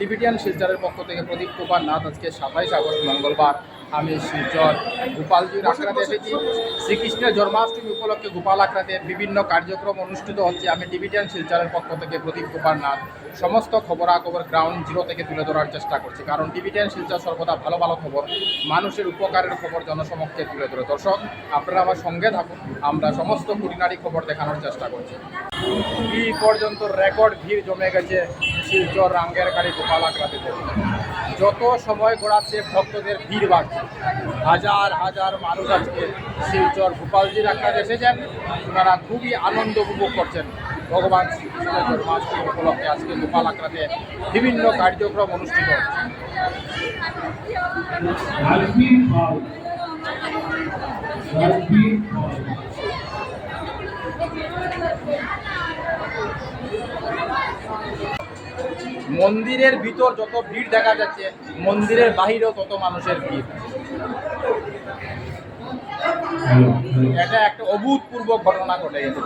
Tibetan শিলচরের পক্ষ থেকে প্রদীপ কুমার নাথ আজকে সাতাইশ আগস্ট মঙ্গলবার। আমি শিলচর গোপালজির আখড়াতে এসেছি। শ্রীকৃষ্ণের জন্মাষ্টমী উপলক্ষে গোপাল আখড়াতে বিভিন্ন কার্যক্রম অনুষ্ঠিত হচ্ছে। আমি টিবিটিয়ান শিলচরের পক্ষ থেকে প্রদীপ কুমার নাথ সমস্ত খবরাখবর গ্রাউন্ড জিরো থেকে তুলে ধরার চেষ্টা করছি। কারণ টিবিটিয়ান শিলচর সর্বদা ভালো ভালো খবর মানুষের উপকারের খবর জনসমক্ষে তুলে ধরে। দর্শক আপনারা আমার সঙ্গে থাকুন। আমরা সমস্ত কুড়িনারি খবর দেখানোর চেষ্টা করছি। এই পর্যন্ত রেকর্ড ভিড় জমে গেছে। শিলচর রাঙ্গের গাড়ি গোপাল আগ্রাতে যত সময় গড়াচ্ছে, ভক্তদের ভিড় বাড়ছে। হাজার হাজার মানুষ আজকে শিলচর গোপালজির আখড়াতে এসেছেন। ওনারা খুবই আনন্দ উপভোগ করছেন। ভগবান শ্রীকৃষ্ণের জন্মাষ্টমী উপলক্ষে আজকে গোপাল আখড়াতে বিভিন্ন কার্যক্রম অনুষ্ঠিত হচ্ছে। মন্দিরের ভিতর যত ভিড় দেখা যাচ্ছে, মন্দিরের বাহিরেও তত মানুষের ভিড়। এটা একটা অভূতপূর্ব ঘটনা ঘটে গেছে।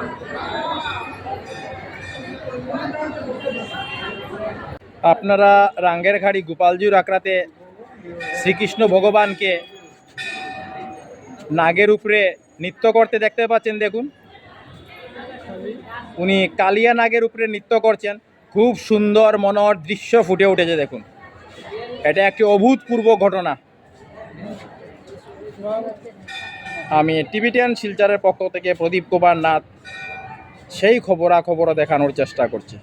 আপনারা রাঙ্গের ঘাড়ি গোপালজির আঁকড়াতে শ্রীকৃষ্ণ ভগবানকে নাগের উপরে নৃত্য করতে দেখতে পাচ্ছেন, দেখুন। উনি কালিয়া নাগের উপরে নৃত্য করছেন। খুব সুন্দর মনোহর দৃশ্য ফুটে উঠেছে, দেখুন। এটা একটি অভূতপূর্ব ঘটনা। আমি টিভিটিয়ান শিলচারের পক্ষ থেকে প্রদীপ কুমার নাথ সেই খবরাখবরও দেখানোর চেষ্টা করছি।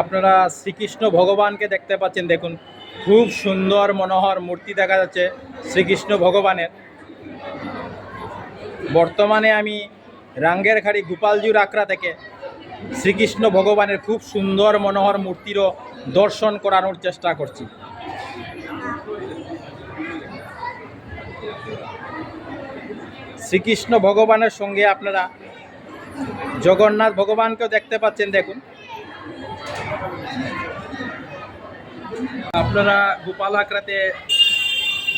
আপনারা শ্রীকৃষ্ণ ভগবানকে দেখতে পাচ্ছেন, দেখুন। খুব সুন্দর মনোহর মূর্তি দেখা যাচ্ছে শ্রীকৃষ্ণ ভগবানের। বর্তমানে আমি রাঙ্গের খাড়ি গোপালজির আখড়া থেকে শ্রীকৃষ্ণ ভগবানের খুব সুন্দর মনোহর মূর্তিরও দর্শন করানোর চেষ্টা করছি। শ্রীকৃষ্ণ ভগবানের সঙ্গে আপনারা জগন্নাথ ভগবানকেও দেখতে পাচ্ছেন, দেখুন। আপনারা গোপাল আখড়াতে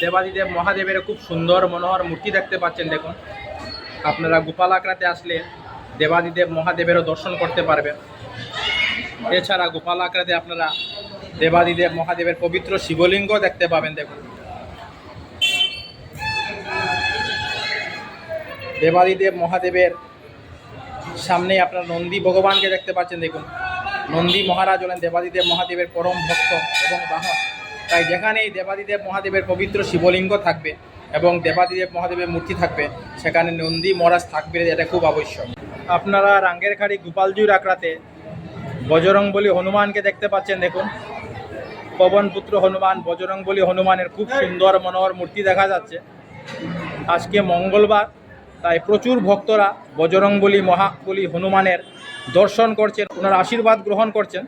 দেবাদিদেব মহাদেবের খুব সুন্দর মনোহর মূর্তি দেখতে পাচ্ছেন, দেখুন। আপনারা গোপাল আখড়াতে আসলে দেবাদিদেব মহাদেবেরও দর্শন করতে পারবেন। এছাড়া গোপাল আখড়াতে আপনারা দেবাদিদেব মহাদেবের পবিত্র শিবলিঙ্গ দেখতে পাবেন, দেখুন। দেবাদিদেব মহাদেবের সামনে আপনারা নন্দী ভগবানকে দেখতে পাচ্ছেন, দেখুন। নন্দী মহারাজ হলেন দেবাদিদেব মহাদেবের পরম ভক্ত এবং বাহন তাই যেখানেই দেবাদিদেব মহাদেবের পবিত্র শিবলিঙ্গ থাকবে এবং দেবাদিদেব মহাদেবের মূর্তি থাকবে, সেখানে নন্দী মহারাজ থাকবে, এটা খুব আবশ্যক। আপনারা রাঙ্গের খাড়ি গোপালজির আঁকড়াতে বজরংবলী হনুমানকে দেখতে পাচ্ছেন, দেখুন। পবনপুত্র হনুমান বজরংবলী হনুমানের খুব সুন্দর মনোহর মূর্তি দেখা যাচ্ছে। আজকে মঙ্গলবার, তাই প্রচুর ভক্তরা বজরংবলী মহাবলী হনুমানের দর্শন করছেন, ওনার আশীর্বাদ গ্রহণ করছেন।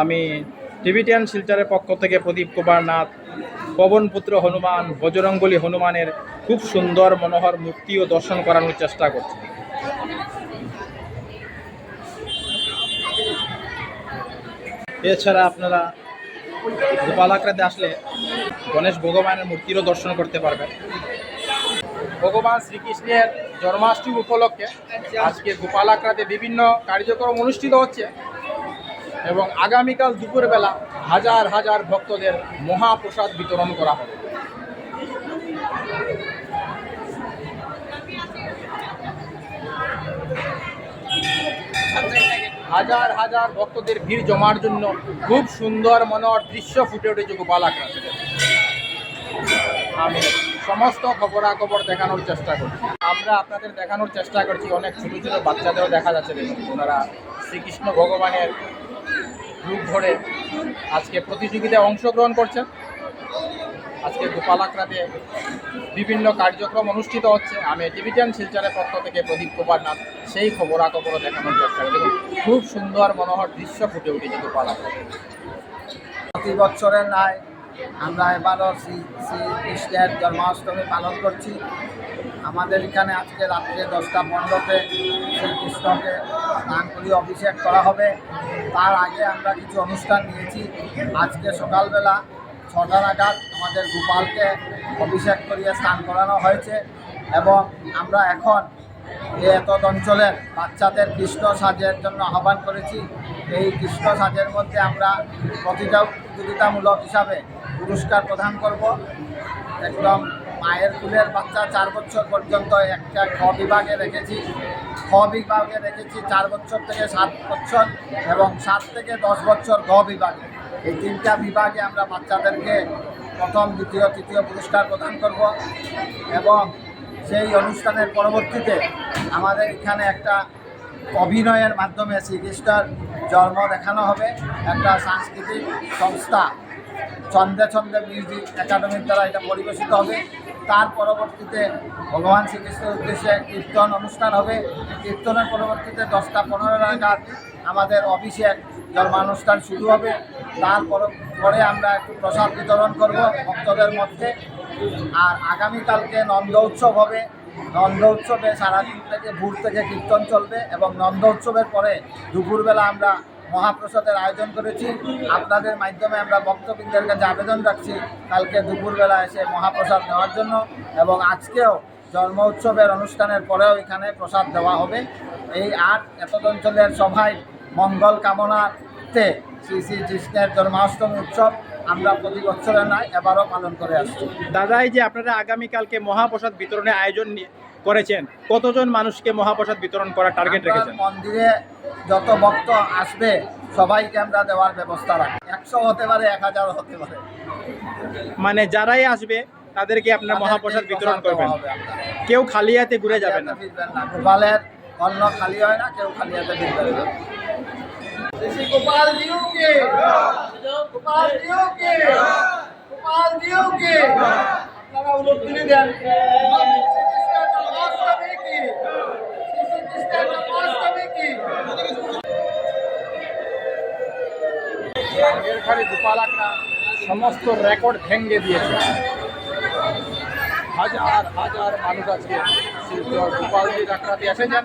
আমি টিভিটিয়ান শিলচারের পক্ষ থেকে প্রদীপ কুমার নাথ, পবনপুত্র হনুমান, বজরংবলী হনুমানের খুব সুন্দর মনোহর মূর্তি ও দর্শন করানোর চেষ্টা করছি। এছাড়া আপনারা গোপালাকড়াতে আসলে গণেশ ভগবানের মূর্তিরও দর্শন করতে পারবেন। ভগবান শ্রীকৃষ্ণের জন্মাষ্টমী উপলক্ষে আজকে গোপাল গোপালাকড়াতে বিভিন্ন কার্যক্রম অনুষ্ঠিত হচ্ছে এবং আগামীকাল দুপুরবেলা হাজার হাজার ভক্তদের মহাপ্রসাদ বিতরণ করা হবে। হাজার হাজার ভক্তদের ভিড় জমার জন্য খুব সুন্দর মনোহর দৃশ্য ফুটে উঠেছে গোপালাকড়াতে আমি সমস্ত খবরাখবর দেখানোর চেষ্টা করছি। আমরা আপনাদের দেখানোর চেষ্টা করছি, অনেক ছোটো ছোটো বাচ্চাদেরও দেখা যাচ্ছে দেখুন, ওনারা শ্রীকৃষ্ণ ভগবানের রূপ ধরে আজকে প্রতিযোগিতায় অংশগ্রহণ করছেন। আজকে গোপালাকড়াতে বিভিন্ন কার্যক্রম অনুষ্ঠিত হচ্ছে। আমি টিভিটিয়ান শিলচরের পক্ষ থেকে প্রদীপ কুমার নাথ, সেই খবরাখবরও দেখানোর চেষ্টা করি খুব সুন্দর মনোহর দৃশ্য ফুটে উঠেছে গোপালাকড়াতে প্রতি বছরের ন্যায় আমরা এবারও শ্রী শ্রীকৃষ্ণের জন্মাষ্টমী পালন করছি। আমাদের এখানে আজকে রাত্রে দশটা পনেরোতে শ্রীকৃষ্ণকে স্নান করি অভিষেক করা হবে। তার আগে আমরা কিছু অনুষ্ঠান নিয়েছি। আজকে সকালবেলা ছটা নাগাদ আমাদের গোপালকে অভিষেক করিয়ে স্নান করানো হয়েছে এবং আমরা এখন এই এত অঞ্চলের বাচ্চাদের কৃষ্ণ সাজের জন্য আহ্বান করেছি, এই কৃষ্ণ সাজের মধ্যে আমরা প্রতিযোগিতামূলক হিসাবে পুরস্কার প্রদান করব। একদম মায়ের কুলের বাচ্চা চার বছর পর্যন্ত একটা খ বিভাগে রেখেছি। খ বিভাগে রেখেছি চার বছর থেকে সাত বছর এবং সাত থেকে দশ বছর গ বিভাগে। এই তিনটা বিভাগে আমরা বাচ্চাদেরকে প্রথম, দ্বিতীয়, তৃতীয় পুরস্কার প্রদান করব এবং সেই অনুষ্ঠানের পরবর্তীতে আমাদের এখানে একটা অভিনয়ের মাধ্যমে শ্রীকৃষ্ণের জন্ম দেখানো হবে। একটা সাংস্কৃতিক সংস্থা ছন্দে ছন্দে মিউজিক একাডেমির দ্বারা এটা পরিবেশিত হবে। তার পরবর্তীতে ভগবান শ্রীকৃষ্ণের উদ্দেশ্যে কীর্তন অনুষ্ঠান হবে। কীর্তনের পরবর্তীতে দশটা পনেরো নাগাদ আমাদের অভিষেক জন্মানুষ্ঠান শুরু হবে। তার পর- পরে আমরা একটু প্রসাদ বিতরণ করব ভক্তদের মধ্যে। আর আগামীকালকে নন্দ উৎসব হবে। নন্দ উৎসবে সারাদিন থেকে ভোর থেকে কীর্তন চলবে এবং নন্দ উৎসবের পরে দুপুরবেলা আমরা মহাপ্রসাদের আয়োজন করেছি। আপনাদের মাধ্যমে আমরা ভক্তবৃন্দের কাছে আবেদন রাখছি কালকে দুপুরবেলা এসে মহাপ্রসাদ নেওয়ার জন্য এবং আজকেও জন্ম উৎসবের অনুষ্ঠানের পরেও এখানে প্রসাদ দেওয়া হবে। এই আট এত অঞ্চলের সভায় মঙ্গল কামনাতে শ্রী শ্রী কৃষ্ণের জন্মাষ্টমী উৎসব আমরা প্রতি বছরের নয় এবারও পালন করে আসছি। দাদা এই যে আপনারা আগামীকালকে মহাপ্রসাদ বিতরণের আয়োজন করেছেন কতজন মানুষকে মহাপ্রসাদ বিতরণ করার টার্গেট রেখেছেন? মন্দিরে যত ভক্ত আসবে সবাইকে আমরা দেওয়ার ব্যবস্থা রাখি। একশো হতে পারে এক হাজার হতে পারে। মানে যারাই আসবে তাদেরকে আপনার মহাপ্রসাদ বিতরণ করবেন। কেউ খালি হাতে ঘুরে যাবে না। গোপালের অন্ন খালি হয় না কেউ খালি হাতে ফিরবেন না। গোপাল জিও কে গোপাল জিও কে গোপাল জিও কে আপনারা উলুধ্বনি দেন শ্রীকৃষ্ণের জন্মাষ্টমী কি শ্রীকৃষ্ণের জন্মাষ্টমী কি আগের খালি গোপালাকরা সমস্ত রেকর্ড ভেঙে দিয়েছে হাজার হাজার মানুষ আজকে শিলচর গোপালজির আখড়াতে এসেছেন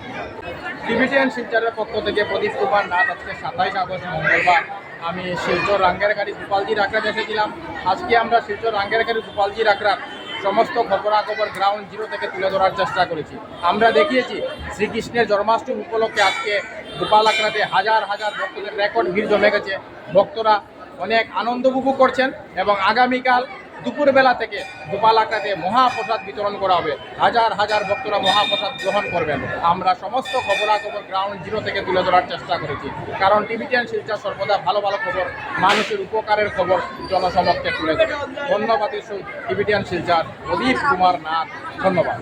TVTN শিলচরের পক্ষ থেকে প্রদীপ কুমার নাথ আজকে সাতাইশ আগস্ট মঙ্গলবার। আমি শিলচর রাঙ্গেরগাড়ি গোপালজির আখড়াতে এসেছিলাম। আজকে আমরা শিলচর রাঙ্গেরগাড়ি গোপালজির আখড়ার সমস্ত খবরাখবর গ্রাউন্ড জিরো থেকে তুলে ধরার চেষ্টা করেছি। আমরা দেখিয়েছি শ্রীকৃষ্ণের জন্মাষ্টমী উপলক্ষে আজকে গোপাল আখড়াতে হাজার হাজার ভক্তদের রেকর্ড ভিড় জমে গেছে। ভক্তরা অনেক আনন্দ উপভোগ করছেন এবং আগামীকাল দুপুরবেলা থেকে গোপাল আকারে মহাপ্রসাদ বিতরণ করা হবে। হাজার হাজার ভক্তরা মহাপ্রসাদ গ্রহণ করবেন। আমরা সমস্ত খবরাখবর গ্রাউন্ড জিরো থেকে তুলে ধরার চেষ্টা করেছি। কারণ টিভিটিয়ান শিলচর সর্বদা ভালো ভালো খবর, মানুষের উপকারের খবর জনসমক্ষে তুলে ধরে। ধন্যবাদ টিভিটিয়ান শিলচর। প্রদীপ কুমার নাথ, ধন্যবাদ।